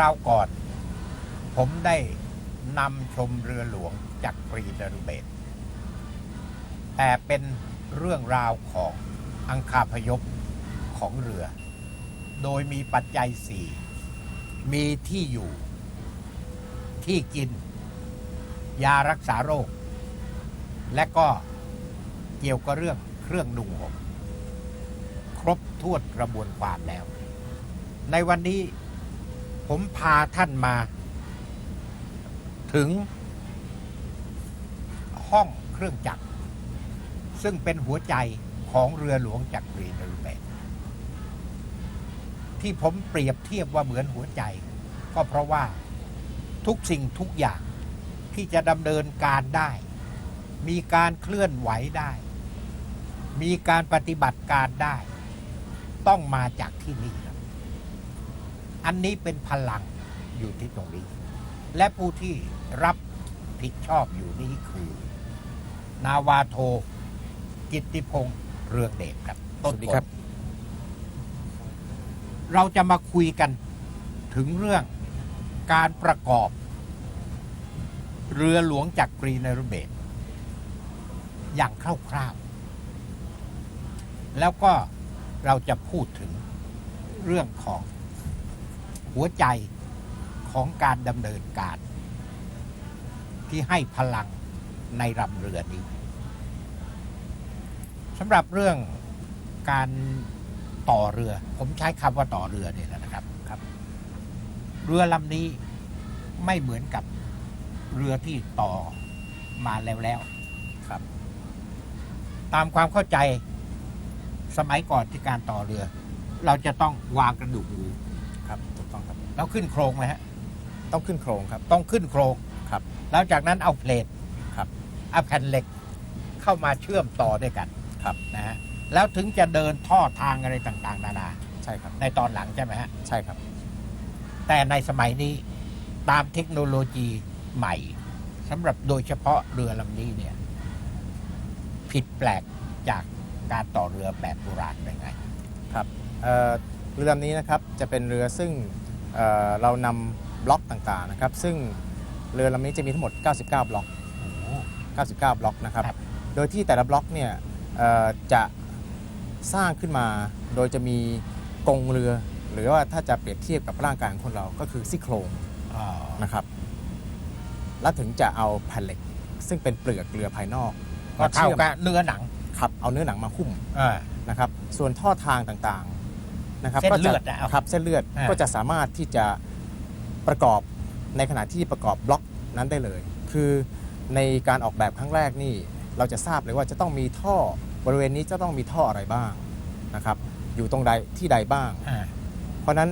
ราวก่อน ผมได้นำชมเรือหลวงจากกรีนรูเบตแต่เป็นเรื่องราวของอังคาพยพของเรือ โดยมีปัจจัยสี่มีที่อยู่ ที่กิน ยารักษาโรค และก็เกี่ยวกับเรื่องเครื่องนุ่งห่มครบถ้วนกระบวนความแล้ว ในวันนี้ ผมพาท่านมา ถึง ห้องเครื่องจักร ซึ่งเป็นหัวใจของเรือหลวงจักรีนรูเบตที่ผมเปรียบเทียบว่าเหมือนหัวใจ ก็เพราะว่าทุกสิ่งทุกอย่างที่จะดำเนินการได้ มีการเคลื่อนไหวได้ มีการปฏิบัติการได้ ต้องมาจากที่นี่ อันนี้เป็นพลังอยู่ที่ตรงนี้ และผู้ที่รับผิดชอบอยู่นี้คือ นาวาโท กิตติพงษ์เรืองเดชครับ ต้นสวัสดีกลครับ เราจะมาคุยกันถึงเรื่องการประกอบ เรือหลวงจากกรีนรูเบตอย่างคร่าวๆ แล้วก็เราจะพูดถึงเรื่องของ หัวใจของการดำเนินการ ที่ให้พลังในลำเรือนี้สำหรับเรื่องการต่อเรือ ผมใช้คำว่าต่อเรือเนี่ยนะครับครับ เรือลำนี้ไม่เหมือนกับเรือที่ต่อมาแล้วแล้วครับ ตามความเข้าใจสมัยก่อนที่การต่อเรือ เราจะต้องวางกระดูกหมู แล้วขึ้นโครงไหมฮะต้องขึ้นโครงครับ ต้องขึ้นโครงครับ แล้วจากนั้นเอาเพลทครับเอาแผ่นเหล็กเข้ามาเชื่อมต่อด้วยกันครับนะฮะแล้วถึงจะเดินท่อทางอะไรต่างๆ นานา ใช่ครับในตอนหลังใช่ไหมฮะใช่ครับ แต่ในสมัยนี้ตามเทคโนโลยีใหม่สำหรับโดยเฉพาะเรือลำนี้เนี่ย ผิดแปลกจากการต่อเรือแบบโบราณไปไงครับเอ่อเรือลำนี้นะครับจะเป็นเรือซึ่ง เอ่อเรานำบล็อกต่างๆนะครับ ซึ่งเรือลำนี้จะมีทั้งหมด 99 บล็อก 99 บล็อกนะครับ ครับ โดยที่แต่ละบล็อกเนี่ยเอ่อจะสร้างขึ้นมา โดยจะมีกรงเรือ หรือว่าถ้าจะเปรียบเทียบกับร่างกายของคนเราก็คือซี่โครงอ๋อนะครับ แล้วถึงจะเอาแผ่นเหล็ก ซึ่งเป็นเปลือกเรือภายนอกก็เท่ากับเนื้อหนังครับเอาเนื้อหนังมาหุ้ม อ่า นะครับ ส่วนท่อทางต่างๆ นะครับเส้นก็จะเลือดนะเอาครับเส้นเลือดอ่า ก็จะสามารถที่จะประกอบในขณะที่ประกอบบล็อกนั้นได้เลย คือในการออกแบบครั้งแรกนี่ เราจะทราบเลยว่าจะต้องมีท่อบริเวณนี้จะต้องมีท่ออะไรบ้างนะครับ อยู่ตรงใดที่ใดบ้าง อ่าเพราะฉะนั้น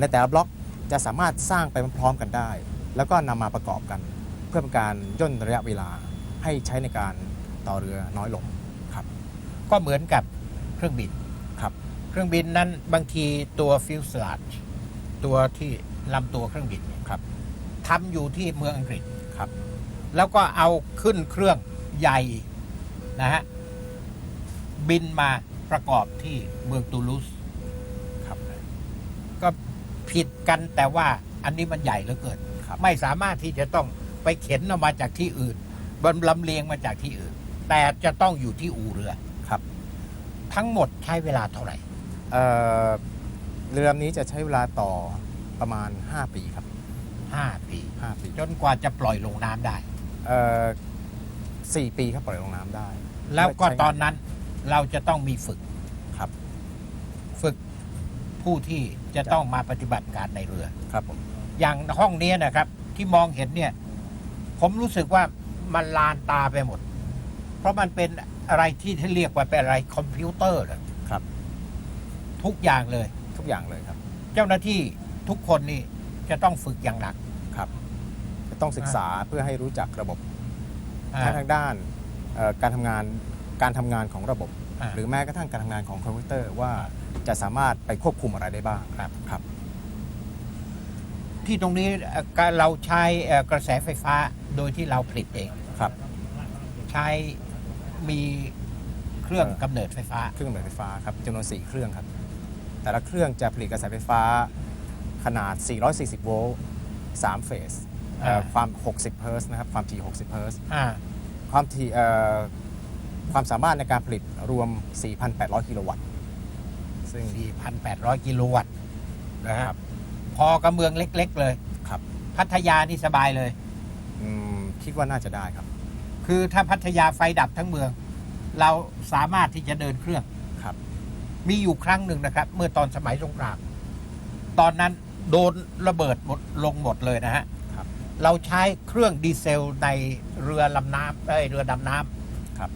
ในแต่ละบล็อกจะสามารถสร้างไปพร้อมๆกันได้ แล้วก็นำมาประกอบกัน เพื่อเป็นการย่นระยะเวลาให้ใช้ในการต่อเรือน้อยลงครับ ก็เหมือนกับเครื่องบินครับ เครื่องบินนั้นบางทีตัวฟิวสลาดตัวที่ลำตัวเครื่องบินครับทำอยู่ที่เมืองอังกฤษครับ แล้วก็เอาขึ้นเครื่องใหญ่นะฮะบินมาประกอบที่เมืองตูลูสครับ ก็ผิดกันแต่ว่าอันนี้มันใหญ่เหลือเกินครับไม่สามารถที่จะต้องไปเข็นออกมาจากที่อื่นบนลำเลียงมาจากที่อื่น แต่จะต้องอยู่ที่อู่เรือครับ ทั้งหมดใช้เวลาเท่าไหร่ เอ่อเรือลำนี้จะใช้เวลาต่อประมาณ 5 ปีครับ5ปี 5 ปีจนกว่าจะปล่อยลงน้ำได้ เอ่อสี่ปีครับปล่อยลงน้ำได้แล้วก็ใช้ตอนนั้นเราจะต้องมีฝึก ครับ ฝึกผู้ที่จะต้องมาปฏิบัติการในเรือ ครับผม อย่างห้องนี้นะครับ ที่มองเห็นเนี่ย ผมรู้สึกว่ามันลานตาไปหมด เพราะมันเป็นอะไรที่ที่เรียกว่าเป็นอะไรคอมพิวเตอร์เลยครับ ทุกอย่างเลย ทุกอย่างเลยครับ เจ้าหน้าที่ทุกคนนี่จะต้องฝึกอย่างหนัก ครับจะต้องศึกษาเพื่อให้รู้จักระบบอ่า ทั้งทางด้านเอ่อการทำงานการทำงานของระบบ อ่า หรือแม้กระทั่งการทำงานของคอมพิวเตอร์ว่าจะสามารถไปควบคุมอะไรได้บ้างครับ ครับที่ตรงนี้เอ่อการเราใช้เอ่อกระแสไฟฟ้าโดยที่เราผลิตเอง ครับใช้มีเครื่องเอ่อกำเนิดไฟฟ้า เครื่องกำเนิดไฟฟ้าครับจำนวนสี่เครื่องครับ แต่ละเครื่องจะผลิตกระแสไฟฟ้าขนาด 440 โวลต์3เฟสเอ่ออ่า ความ 60 เฮิร์ตซ์นะครับ ความถี่ 60 เฮิร์ตซ์ อ่า ความถี่เอ่อความสามารถในการผลิตรวม 4,800 กิโลวัตต์ ซึ่ง 4,800 กิโลวัตต์นะฮะพอกับเมืองเล็ก ๆ เลย ครับพัทยานี่สบายเลย อืมคิดว่าน่าจะได้ครับ คือถ้าพัทยาไฟดับทั้งเมือง เราสามารถที่จะเดินเครื่องครับ มีอยู่ครั้งหนึ่งนะครับ เมื่อตอนสมัยสงคราม ตอนนั้นโดนระเบิดหมดลงหมดเลยนะฮะครับ เราใช้เครื่องดีเซลในเรือลำน้ำเอ้ยเรือดำน้ำครับ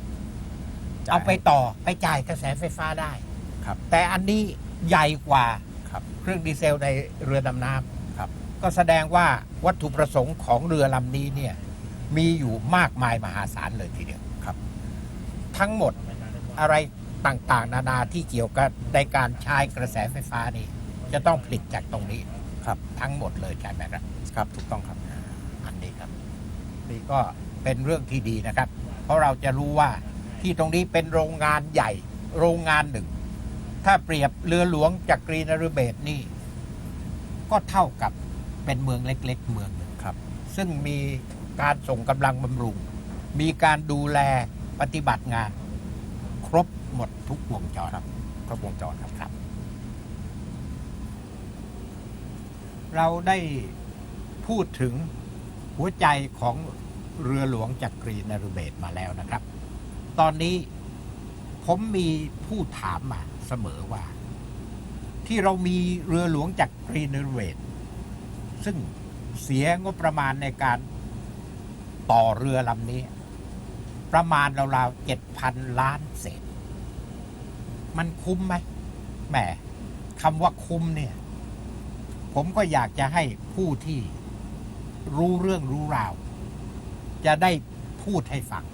เอาไปต่อไปจ่ายกระแสไฟฟ้าได้ครับ แต่อันนี้ใหญ่กว่าครับ เครื่องดีเซลในเรือดำน้ำครับ ก็แสดงว่าวัตถุประสงค์ของเรือลำนี้เนี่ย มีอยู่มากมายมหาศาลเลยทีเดียวครับ ทั้งหมดอะไร ต่างๆ นานาที่เกี่ยวกับในการใช้กระแสไฟฟ้านี่ จะต้องผลิตจากตรงนี้ครับ ทั้งหมดเลยใช่ไหมครับครับถูกต้องครับ อันนี้ครับนี่ก็เป็นเรื่องที่ดีนะครับ เพราะเราจะรู้ว่าที่ตรงนี้เป็นโรงงานใหญ่ โรงงานหนึ่ง ถ้าเปรียบเรือหลวงจากกรีนฤเบศนี่ ก็เท่ากับเป็นเมืองเล็ก ๆ เมืองหนึ่งครับ ซึ่งมีการส่งกำลังบำรุง มีการดูแลปฏิบัติงาน ครบ หมดทุกวงจรครบวงจรครับครับ เราได้พูดถึงหัวใจของเรือหลวงจักรีนฤเบศมาแล้วนะครับ ตอนนี้ผมมีผู้ถามมาเสมอว่า ที่เรามีเรือหลวงจักรีนฤเบศซึ่งเสียงบประมาณในการต่อเรือลำนี้ ประมาณราวๆเจ็ดพันล้านเศษ มันคุ้มไหมแหมคำว่าคุ้มเนี่ย ผมก็อยากจะให้ผู้ที่รู้เรื่องรู้ราว จะได้พูดให้ฟัง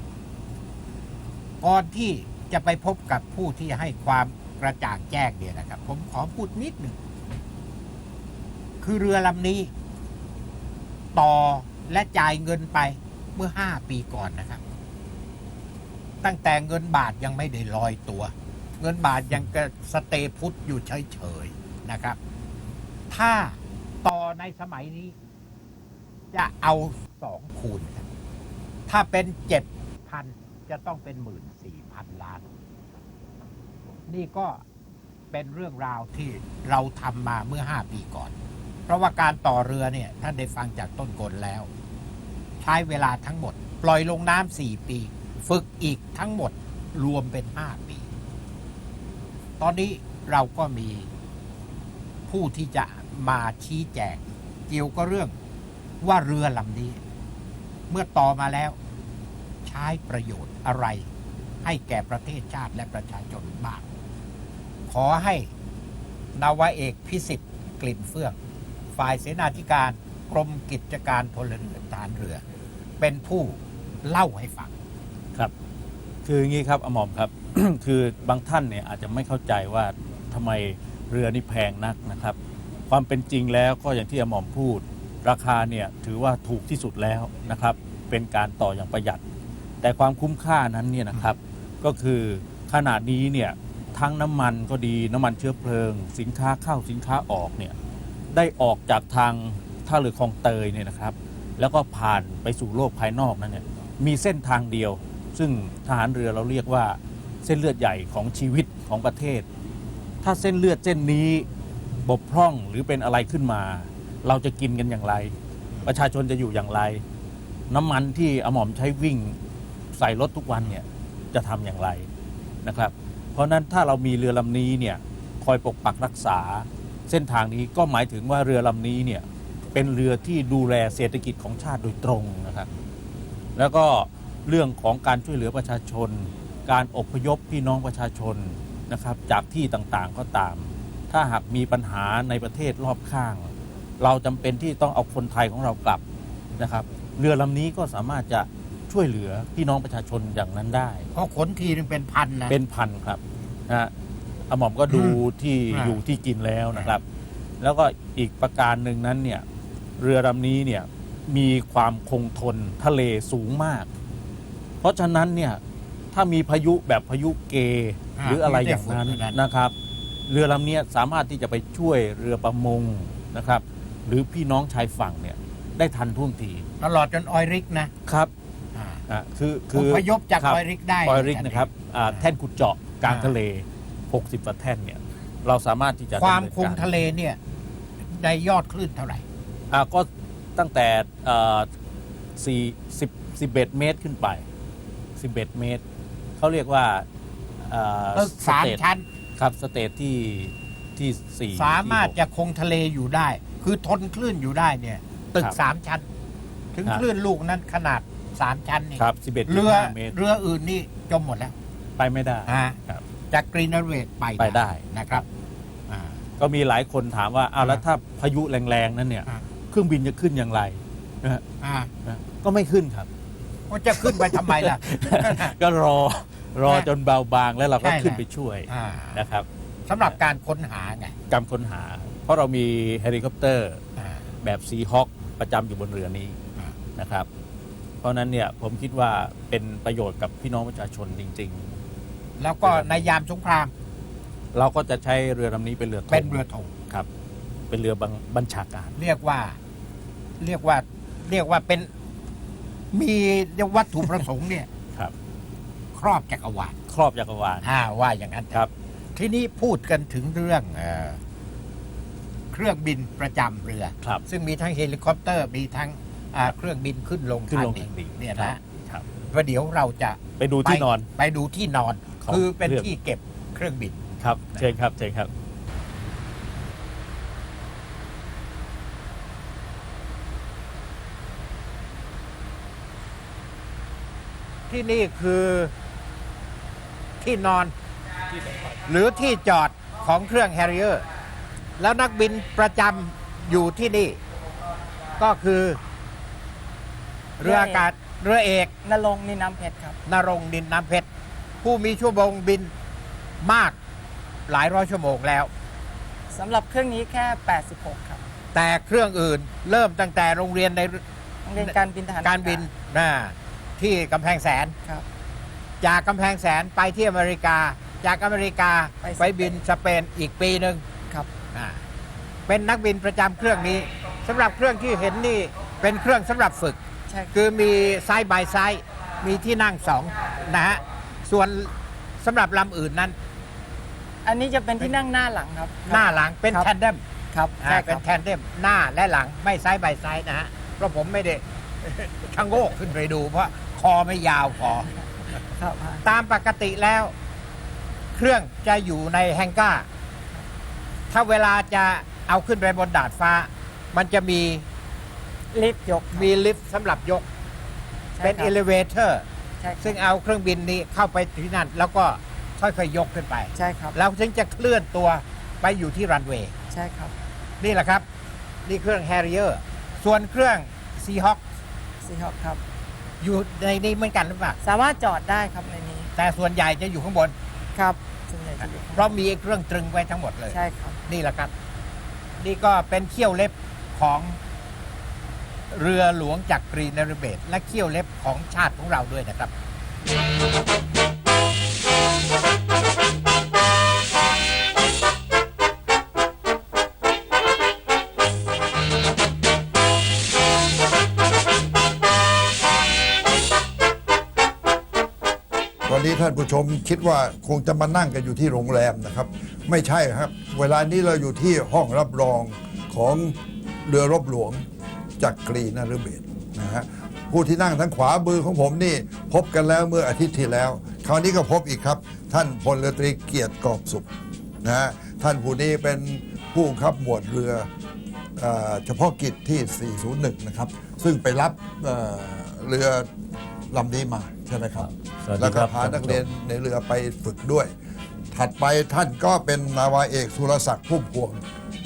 ก่อนที่จะไปพบกับผู้ที่ให้ความกระจ่างแจ้งเนี่ยนะครับ ผมขอพูดนิดหนึ่ง คือเรือลำนี้ ต่อและจ่ายเงินไปเมื่อห้าปีก่อนนะครับ ตั้งแต่เงินบาทยังไม่ได้ลอยตัว เงินบาทยังกะสเตพุทธอยู่เฉยๆนะครับ ถ้าต่อในสมัยนี้ จะเอาสองคูณครับถ้าเป็นเจ็ดพันจะต้องเป็นหมื่นสี่พันล้าน นี่ก็เป็นเรื่องราวที่เราทำมาเมื่อห้าปีก่อน เพราะว่าการต่อเรือเนี่ย ท่านได้ฟังจากต้นกลแล้ว ใช้เวลาทั้งหมด ปล่อยลงน้ำสี่ปี ฝึกอีกทั้งหมดรวมเป็นห้าปี ตอนนี้เราก็มีผู้ที่จะมาชี้แจงเกี่ยวกับเรื่องว่าเรือลำนี้ เมื่อต่อมาแล้ว ใช้ประโยชน์อะไร ให้แก่ประเทศชาติและประชาชนบ้างขอให้นาวาเอกพิสิทธิ์กลิ่นเฟื่อง ฝ่ายเสนาธิการกรมกิจการพลเรือนฐานเรือ เป็นผู้เล่าให้ฟังครับ คืออย่างนี้ครับอมอมครับ คือบางท่านเนี่ยอาจจะไม่เข้าใจว่าทำไมเรือนี่แพงนักนะครับ ความเป็นจริงแล้วก็อย่างที่อมอมพูด ราคาเนี่ยถือว่าถูกที่สุดแล้วนะครับ เป็นการต่ออย่างประหยัด แต่ความคุ้มค่านั้นเนี่ยนะครับ ก็คือขนาดนี้เนี่ยทั้งน้ำมันก็ดีน้ำมันเชื้อเพลิง สินค้าเข้าสินค้าออกเนี่ยได้ออกจากทางท่าเรือคลองเตยเนี่ยนะครับ แล้วก็ผ่านไปสู่โลกภายนอกนั้นเนี่ยมีเส้นทางเดียว ซึ่งทหารเรือเราเรียกว่า เส้นเลือดใหญ่ของชีวิตของประเทศ ถ้าเส้นเลือดเส้นนี้บกพร่องหรือเป็นอะไรขึ้นมา เราจะกินกันอย่างไร ประชาชนจะอยู่อย่างไร น้ำมันที่อหมอมใช้วิ่งใส่รถทุกวันเนี่ยจะทำอย่างไรนะครับ เพราะฉะนั้นถ้าเรามีเรือลำนี้เนี่ยคอยปกปักรักษาเส้นทางนี้ก็หมายถึงว่าเรือลำนี้เนี่ยเป็นเรือที่ดูแลเศรษฐกิจของชาติโดยตรงนะครับ แล้วก็เรื่องของการช่วยเหลือประชาชน การอพยพพี่น้องประชาชนนะครับจากที่ต่างๆก็ตาม ถ้าหากมีปัญหาในประเทศรอบข้าง เราจำเป็นที่ต้องเอาคนไทยของเรากลับนะครับ เรือลำนี้ก็สามารถจะช่วยเหลือพี่น้องประชาชนอย่างนั้นได้ เพราะขนทีนึงเป็นพันนะเป็นพันครับนะฮะอาหม่อมก็ดูที่อ่าอยู่ที่กินแล้วนะครับ แล้วก็อีกประการหนึ่งนั้นเนี่ยเรือลำนี้เนี่ยมีความคงทนทะเลสูงมาก เพราะฉะนั้นเนี่ย ถ้ามีพายุแบบพายุเก หรืออะไรอย่างนั้นนะครับ เรือลำเนี้ยสามารถที่จะไปช่วยเรือประมงนะครับ หรือพี่น้องชายฝั่งเนี่ยได้ทันท่วงทีตลอดจนออยริกนะครับอ่าอะคืออคือพยพจากคบออยริกได้ออยริกนะครับอ่าแท่นขุดเจาะกลางทะเล 60กว่าแท่นเนี่ยเราสามารถที่จะความดำเนินคุมกรทะเลเนี่ยในยอดคลื่นเท่าไหร่อ่าก็ตั้งแต่เอ่อสี่สิบสิบเอ็ดเมตรขึ้นไปสิบเอ็ดเมตร เขาเรียกว่าเอ่อตึกสามเตทชั้น ครับสเตทที่ที่สี่สามารถที่หก จะคงทะเลอยู่ได้ คือทนคลื่นอยู่ได้เนี่ย ตึคกรับสามชั้น ถึงครับ คลื่นลูกนั้นขนาดสามชั้นนี่ครับสิบเอ็ดเรือเมตรเรืออื่นนี่จมหมดแล้วไปไม่ได้ฮะครับ จากกรีนเวทไปไปได้ นะครับอ่า ก็มีหลายคนถามว่าอ้าวแล้วถ้าพายุแรงๆ นั้นเนี่ย อ่า เครื่องบินจะขึ้นอย่างไรนะฮะอ่านะก็ไม่ขึ้นครับ มันจะขึ้นไปทำไมล่ะ ก็รอ รอใช่จนเบาบางแล้วเราก็ใช่ขึ้นแหละไปช่วยอ่านะครับสำหรับการค้นหาไงกำค้นหา เพราะเรามีเฮลิคอปเตอร์ อ่า แบบซีฮอคประจำอยู่บนเรือนี้อ่า นะครับ เพราะฉะนั้นเนี่ยผมคิดว่าเป็นประโยชน์กับพี่น้องประชาชนจริง แล้วก็ในยามสงครามๆ เราก็จะใช้เรือลำนี้เป็นเรือธงเป็นเรือธงครับ เป็นเรือบังบัญชาการ เรียกว่า เรียกว่า เรียกว่าเป็นมีวัตถุประสงค์เนี่ย ครับครอบจักรวาลครอบจักรวาลอ่าว่าอย่างนั้นครับ ทีนี้พูดกันถึงเรื่องเออเครื่องบินประจำเรือ ครับ ซึ่งมีทั้งเฮลิคอปเตอร์มีทั้งอ่าเครื่องบินขึ้นลงขึ้นลงทาทางงดิดินนเนี่ยครันะบครับ ประเดี๋ยวเราจะไปดูที่นอน ไปดูที่นอน ของคือเป็นเรื่อง ที่เก็บเครื่องบิน ครับ เชิญครับเชิญครับ ที่นี่คือ ที่นอน หรือที่จอดของเครื่องแฮร์ริเออร์แล้วนักบินประจำอยู่ที่นี่ ก็คือเรืออากาศเรือเอกนรงค์นินน้ำเพชรครับ นรงค์ดินน้ำเพชร ผู้มีชั่วโมงบินมากหลายร้อยชั่วโมงแล้ว สำหรับเครื่องนี้แค่ 86 ครับแต่เครื่องอื่นเริ่มตั้งแต่โรงเรียนในโรงเรียนการบินทหารการบินนะที่กำแพงแสนครับ จากกำแพงแสนไปที่อเมริกา จากอเมริกาไปสเปน ไปบินสเปนอีกปีหนึ่งครับ อ่าเป็นนักบินประจำเครื่องนี้สำหรับเครื่องที่เห็นนี่เป็นเครื่องสำหรับฝึก ใช่ครับคือมีซ้ายบายซ้ายมีที่นั่งสองนะฮะส่วนสำหรับลำอื่นนั้น อันนี้จะเป็นที่นั่งหน้าหลังครับหน้าหลังเป็นครับแทนเดมครับอ่าใช่คเป็รันบ แทนเดมหน้าและหลังไม่ซ้ายบายซ้ายนะฮะเพราะผมไม่ได้ ชะโงกขึ้นไปดูเพราะคอไม่ยาวพอ ครับตามปกติแล้ว เครื่องจะอยู่ในแฮงก้า ถ้าเวลาจะเอาขึ้นไปบนดาดฟ้า มันจะมีลิฟต์ยกครับมีลิฟต์สำหรับยก ใช่เป็นครับเอลิเวเตอร์ใช่ครับซึ่งเอาเครื่องบินนี้เข้าไปที่นั่น แล้วก็ค่อยๆยกขึ้นไป ใช่ครับแล้วถึงจะเคลื่อนตัวไปอยู่ที่รันเวย์ ใช่ครับนี่แหละครับ นี่เครื่องแฮร์ริเออร์ส่วนเครื่องซีฮอคซีฮอคครับ อยู่ในนี้เหมือนกันหรือเปล่าสามารถจอดได้ครับในนี้แต่ส่วนใหญ่จะอยู่ข้างบน ครับส่วนใหญ่จะอยู่เพราะมีเครื่องตรึงไว้ทั้งหมดเลย ใช่ครับ นี่แหละครับ นี่ก็เป็นเขี้ยวเล็บของเรือหลวงจากกรีนเรเบตและเขี้ยวเล็บของชาติของเราด้วยนะครับ ท่านผู้ชมคิดว่าคงจะมานั่งกันอยู่ที่โรงแรมนะครับ ไม่ใช่ครับ เวลานี้เราอยู่ที่ห้องรับรองของเรือรบหลวงจากกรีนฤเบศนะฮะผู้ที่นั่งทางขวามือของผมนี่ พบกันแล้วเมื่ออาทิตย์ที่แล้ว คราวนี้ก็พบอีกครับ ท่านพลเรือตรีเกียรติกอบสุขนะฮะท่านผู้นี้เป็นผู้บับหมวดเรือเอเฉพาะกิจที่ 401 นะครับ ซึ่งไปรับเเรือลำนี้มา ใช่ไหมครับ สวัสดีแล้วก็ครับพานักเรียนในเรือไปฝึกด้วย ถัดไปท่านก็เป็นนาวาเอกสุรศักดิ์พุ่มพวง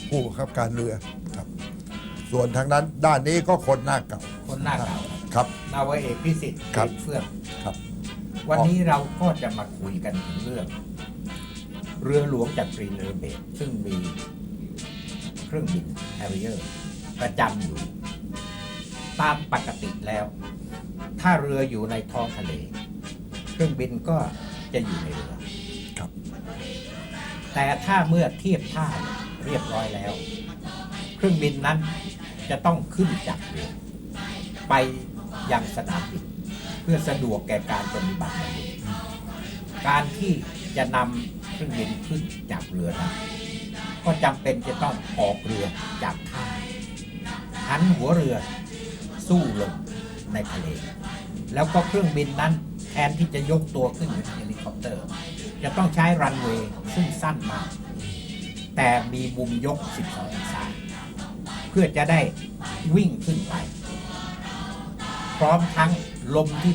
ผู้บังคับการเรือครับ ส่วนทางนั้นด้านนี้ก็คนหน้าเก่าคนหน้าเก่าครับ นาวาเอกพิสิทธิ์ครับเฟื่องครับ วันนี้เราก็จะมาคุยกันถึงเรื่อง เรือหลวงจากกรีนเรเบตซึ่งมีเครื่องบินแฮร์ริเออร์ประจำอยู่ ตามปกติแล้ว ถ้าเรืออยู่ในท้องทะเล เครื่องบินก็จะอยู่ในเรือครับทแต่ถ้าเมื่อเทียบท่าเรียบร้อยแล้ว เครื่องบินนั้นจะต้องขึ้นจากเรือไปยังสนามบินเพื่อสะดวกแก่การปฏิบัติหน้าที่การที่จะนำเครื่องบินขึ้นจากเรือนั้นก็จำเป็นจะต้องออกเรือจากท่าหันหัวเรือสู้ลง ในทะเล แล้วก็เครื่องบินนั้นแทนที่จะยกตัวขึ้นเหมือนเฮลิคอปเตอร์ จะต้องใช้รันเวย์ซึ่งสั้นมากแต่มีมุมยก 12องศาเพื่อจะได้วิ่งขึ้นไป พร้อมทั้งลมที่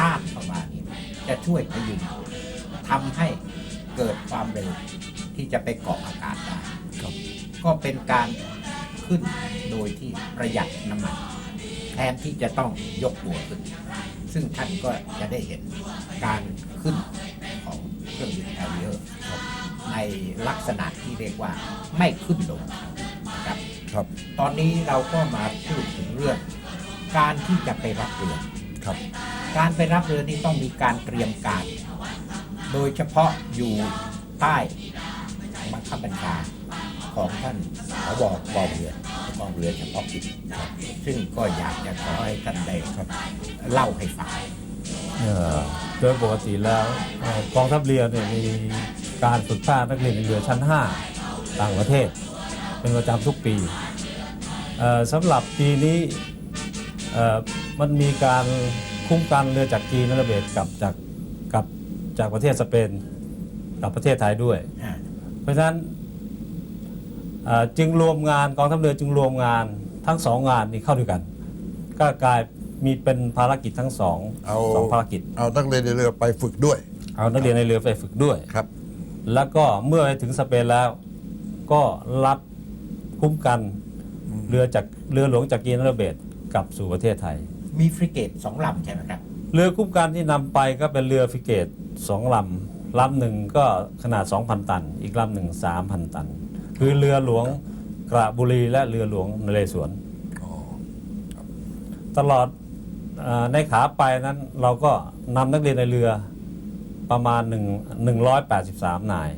ต้านเข้ามานี่จะช่วยพยุงทำให้เกิดความเร็วที่จะไปเกาะอากาศได้ครับก็เป็นการขึ้นโดยที่ประหยัดน้ำมัน แทนที่จะต้องยกตัวขึ้น ซึ่งท่านก็จะได้เห็นการขึ้นของเครื่องบินแอร์เรียในลักษณะที่เรียกว่าไม่ขึ้นลงนะครับครับ ตอนนี้เราก็มาพูดถึงเรื่อง การที่จะไปรับเรือครับ การไปรับเรือนี่ต้องมีการเตรียมการ โดยเฉพาะอยู่ใต้บังคับบัญชาของท่านผบกองเรือ กองเรือเฉพาะกิจซึ่งก็อยากจะขอให้ท่านได้ครับเล่าให้ฟังเอ่อโดยปกติแล้วเอ่อกองทัพเรือเนี่ยมีการฝึกภาคนักเรียนในเรือชั้น 5 ต่างประเทศ เป็นประจำทุกปีเอ่อสำหรับปีนี้เอ่อมันมีการคุ้มกันเรือจากจีนและระเบิดกลับจากกลับจากประเทศสเปนกับประเทศไทยด้วย อ่าเพราะฉะนั้นเอ่อ จึงรวมงานกองทัพเรือจึงรวมงานทั้งสองงานนี้เข้าด้วยกัน ก็กลายมีเป็นภารกิจทั้งสองเอาสองภารกิจ เอานักเรียนในเรือไปฝึกด้วย เอานักเรียนในเรือไปฝึกด้วยครับ แล้วก็เมื่อไปถึงสเปนแล้ว ก็รับคุ้มกันเรือจากเรือหลวงจากกีนระเบดกลับสู่ประเทศไทย มีฟริเกตสองลำใช่ไหมครับ เรือคุ้มกันที่นำไปก็เป็นเรือฟริเกตสองลำลำหนึ่งก็ขนาด 2,000 ตัน อีกลำหนึ่ง3,000 ตัน คือเรือหลวงกระบุรีและเรือหลวงนเรศวรอ๋อตลอดเออในขาไปนั้นเราก็นำนักเรียนในเรือประมาณ 1 183 นาย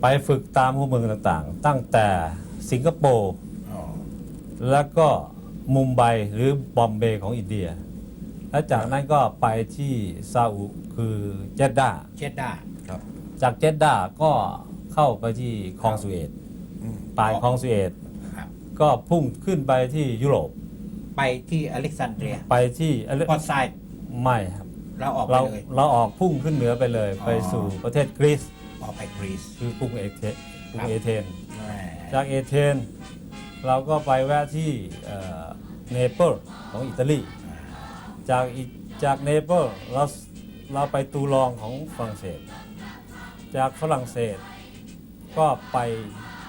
ไปฝึกตามหัวเมืองต่างๆ ตั้งแต่สิงคโปร์อ๋อแล้วก็มุมไบหรือบอมเบย์ของอินเดีย และจากนั้นก็ไปที่ซาอุคือเจดดาเชดด้าครับ จากเจดดาก็ เข้าไปที่คลองสุเอตอืมปลายคลองสุเอตครับก็พุ่งขึ้นไปที่ยุโรปไปที่อเล็กซานเดรียไปที่เอ้ยพอร์ตไซด์ไม่ครับเราออกไปเราเลย เราออกพุ่งขึ้นเหนือไปเลย อ๋อ ไปสู่ประเทศกรีซออกไปกรีซ คือกรุงเอเธนกรุคงรับ เอเธน แหมจากเอเธนเราก็ไปแวะที่เอ่อเนเปิลของอิตาลี จากอิจากเนเปิลเราเราไปตูลองของฝรั่งเศส จากฝรั่งเศส ก็ไป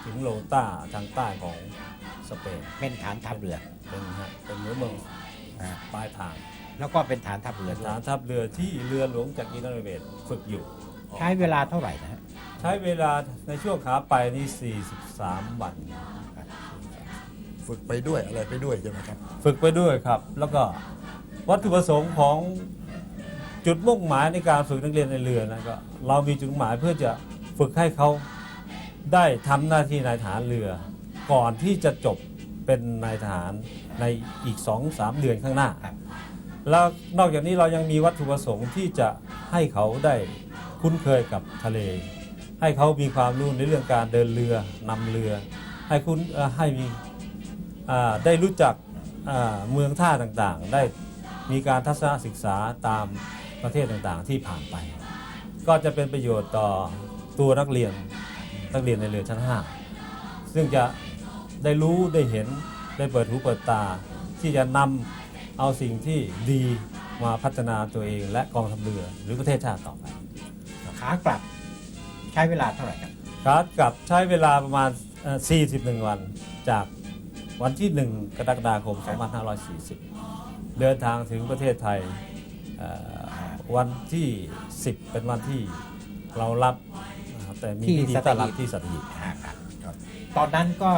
ถึงโลต้าทางใต้ของสเปนเป็นฐานทัพเรือเป็นฮะเป็นหัวเมืองอ่าปลายทางแล้วก็เป็นฐานทัพเรือด้วยฐานทัพเรือที่เรือหลวงจากกินนาเบตฝึกอยู่ ใช้เวลาเท่าไหร่นะฮะใช้เวลาในช่วงขาไปนี่ 43 วัน ฝึกไปด้วยอะไรไปด้วยใช่ไหมครับ ฝึกไปด้วยครับ แล้วก็วัตถุประสงค์ของจุดมุ่งหมายในการฝึกนักเรียนในเรือนะก็เรามีจุดมุ่งหมายเพื่อจะฝึกให้เขา ได้ทำหน้าที่นายทหารเรือ ก่อนที่จะจบเป็นนายทหารในอีก 2-3 เดือนข้างหน้า ครับ แล้วนอกจากนี้เรายังมีวัตถุประสงค์ที่จะให้เขาได้คุ้นเคยกับทะเล ให้เขามีความรู้ในเรื่องการเดินเรือนำเรือ ให้คุณเอ่อให้มีอ่าได้รู้จักอ่าเมืองท่าต่างๆ ได้มีการทัศนศึกษาตามประเทศต่างๆที่ผ่านไป ก็จะเป็นประโยชน์ต่อตัวนักเรียน นักเรียนในเรือชั้น 5 ซึ่งจะได้รู้ได้เห็นได้เปิดหูเปิดตา ที่จะนำเอาสิ่งที่ดีมาพัฒนาตัวเองและกองทัพเรือหรือประเทศชาติต่อไปขากลับใช้เวลาเท่าไหร่ครับครับกลับใช้เวลาประมาณเอ่อ41 วันจากวันที่ 1 กรกฎาคม 2540 เดินทางถึงประเทศไทยเอ่อวันที่ 10 เป็นวันที่เรารับนะครับ แต่มีที่พิธีสัต้ตอนรับหีบที่สัตหีบอ่าครับครับตอนนั้นก็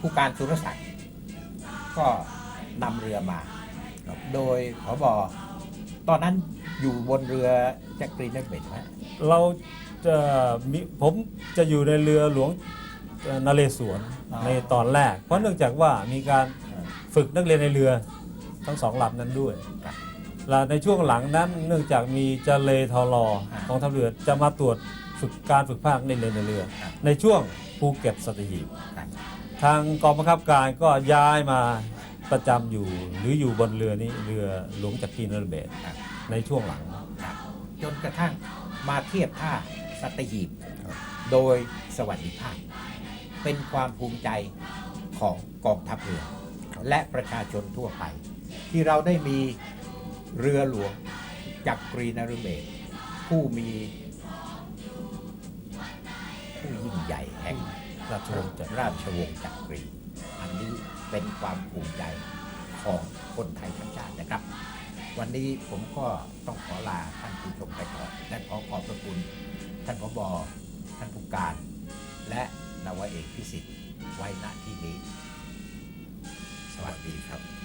ผู้การสุรศักดิ์ก็นำเรือมา โดยผบตอนนั้นอยู่บนเรือแจ็คกรีนเนเบตไหมเราจะมีผมจะอยู่ในเรือหลวงเอ่อนเรศวรอ๋อในตอนแรก เพราะเนื่องจากว่ามีการฝึกนักเรียนในเรือทั้งสองลำนั้นด้วยครับและในช่วงหลังนั้นเนื่องจากมีเจเลทอรออ่าของทัพเรือจะมาตรวจ ฝึกการฝึกภาคในเรือในเรือครับในช่วงภูเก็ตสัตหีบครับทางกองบังคับการก็ย้ายมาประจำอยู่หรืออยู่บนเรือนี้เรือหลวงจักรีนรเบศครับในช่วงหลังครับจนกระทั่งมาเทียบท่าสัตหีบ โดยสวัสดิภาพ เป็นความภูมิใจของกองทัพเรือ และประชาชนทั่วไป ที่เราได้มีเรือหลวงจักรีนฤเบศรผู้มี ใหญ่แห่งราชวงศ์ราชวงศ์จักรีอันนี้เป็นความภูมิใจของคนไทยทั้งชาตินะครับ วันนี้ผมก็ต้องขอลาท่านผู้ชมไปก่อนและขอขอบพระคุณ ท่านผบท่านผู้การ และนาวาเอกพิสิทธิ์ไว้ณที่นี้ สวัสดีครับ